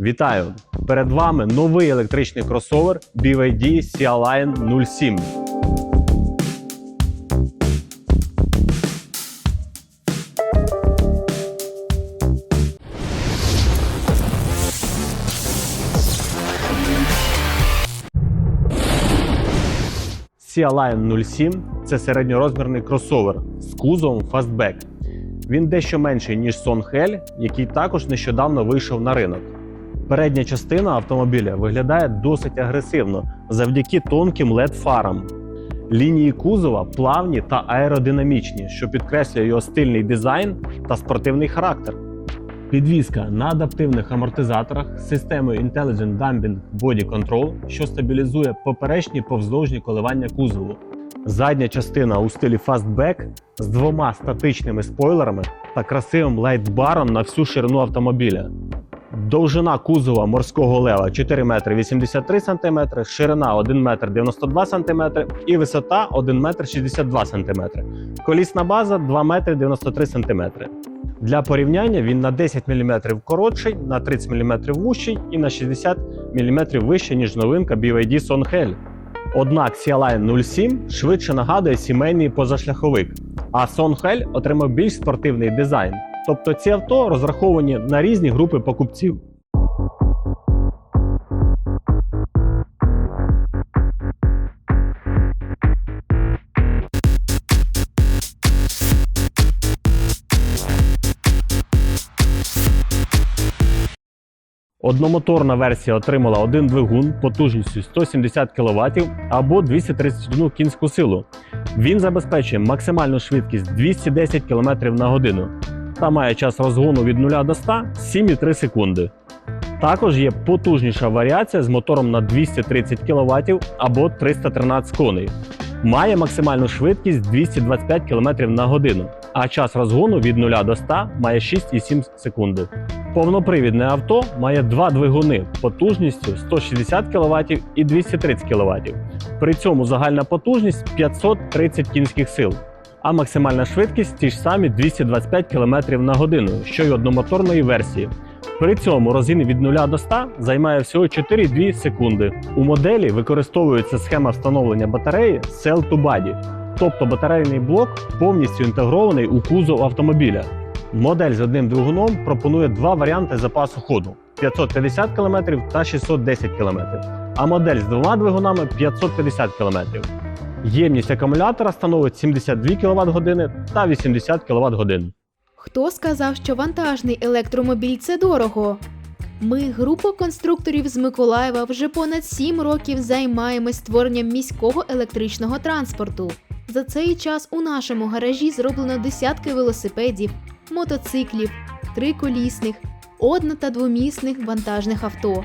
Вітаю! Перед вами новий електричний кросовер BYD Sea-Line 07. Sea-Line 07 – це середньорозмірний кросовер з кузовом Fastback. Він дещо менший, ніж Sonhel, який також нещодавно вийшов на ринок. Передня частина автомобіля виглядає досить агресивно завдяки тонким LED-фарам. Лінії кузова плавні та аеродинамічні, що підкреслює його стильний дизайн та спортивний характер. Підвізка на адаптивних амортизаторах з системою Intelligent Damping Body Control, що стабілізує поперечні повздовжні коливання кузову. Задня частина у стилі Fastback з двома статичними спойлерами та красивим лайтбаром на всю ширину автомобіля. Довжина кузова морського лева 4 метри 83 см, ширина 1 метр 92 см і висота 1 метр 62 см. Колісна база 2 метри 93 см. Для порівняння він на 10 мм коротший, на 30 мм вущий і на 60 мм вищий, ніж новинка BYD Sonhel. Однак Sea-Line 07 швидше нагадує сімейний позашляховик, а Sonhel отримав більш спортивний дизайн. Тобто ці авто розраховані на різні групи покупців. Одномоторна версія отримала один двигун потужністю 170 кВт або 231 кінську силу. Він забезпечує максимальну швидкість 210 км на годину та має час розгону від 0 до 100 7,3 секунди. Також є потужніша варіація з мотором на 230 кВт або 313 коней. Має максимальну швидкість 225 км на годину, а час розгону від 0 до 100 має 6,7 секунди. Повнопривідне авто має два двигуни потужністю 160 кВт і 230 кВт. При цьому загальна потужність 530 кінських сил, а максимальна швидкість ті ж самі 225 км на годину, що й одномоторної версії. При цьому розгін від 0 до 100 займає всього 4,2 секунди. У моделі використовується схема встановлення батареї Cell to Body, тобто батарейний блок повністю інтегрований у кузов автомобіля. Модель з одним двигуном пропонує два варіанти запасу ходу: 550 км та 610 км, а модель з двома двигунами 550 км. Ємність акумулятора становить 72 кВт години та 80 кВт. Хто сказав, що вантажний електромобіль це дорого? Ми, група конструкторів з Миколаєва, вже понад 7 років займаємось створенням міського електричного транспорту. За цей час у нашому гаражі зроблено десятки велосипедів, мотоциклів, триколісних, одно- та двомісних вантажних авто.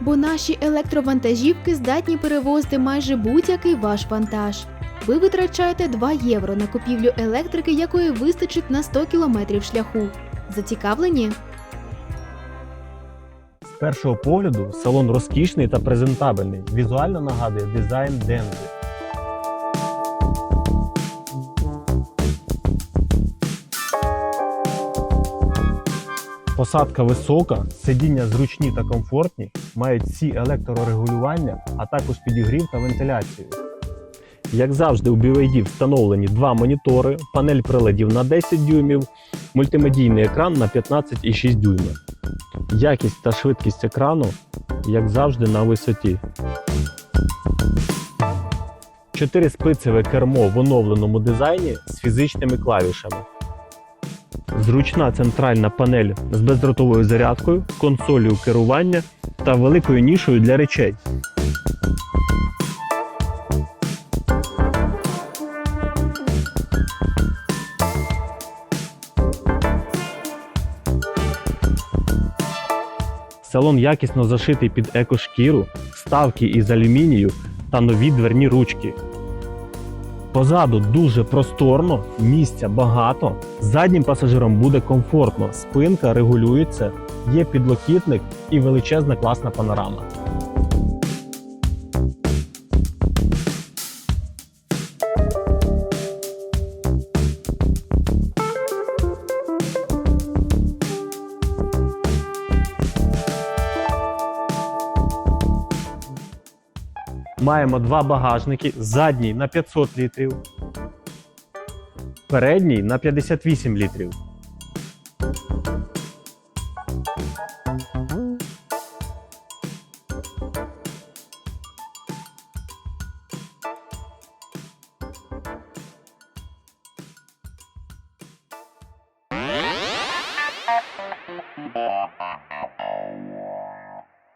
Бо наші електровантажівки здатні перевозити майже будь-який ваш вантаж. Ви витрачаєте 2 євро на купівлю електрики, якої вистачить на 100 кілометрів шляху. Зацікавлені? З першого погляду салон розкішний та презентабельний, візуально нагадує дизайн Дензи. Посадка висока, сидіння зручні та комфортні, мають всі електрорегулювання, а також підігрів та вентиляцію. Як завжди, у BYD встановлені два монітори, панель приладів на 10 дюймів, мультимедійний екран на 15,6 дюйма. Якість та швидкість екрану, як завжди, на висоті. Чотириспицеве кермо в оновленому дизайні з фізичними клавішами. Зручна центральна панель з бездротовою зарядкою, консолью керування та великою нішою для речей. Салон якісно зашитий під екошкіру, вставки із алюмінію та нові дверні ручки. Позаду дуже просторно, місця багато. Заднім пасажирам буде комфортно, спинка регулюється, є підлокітник і величезна класна панорама. Маємо два багажники: задній на 500 літрів, передній на 58 літрів.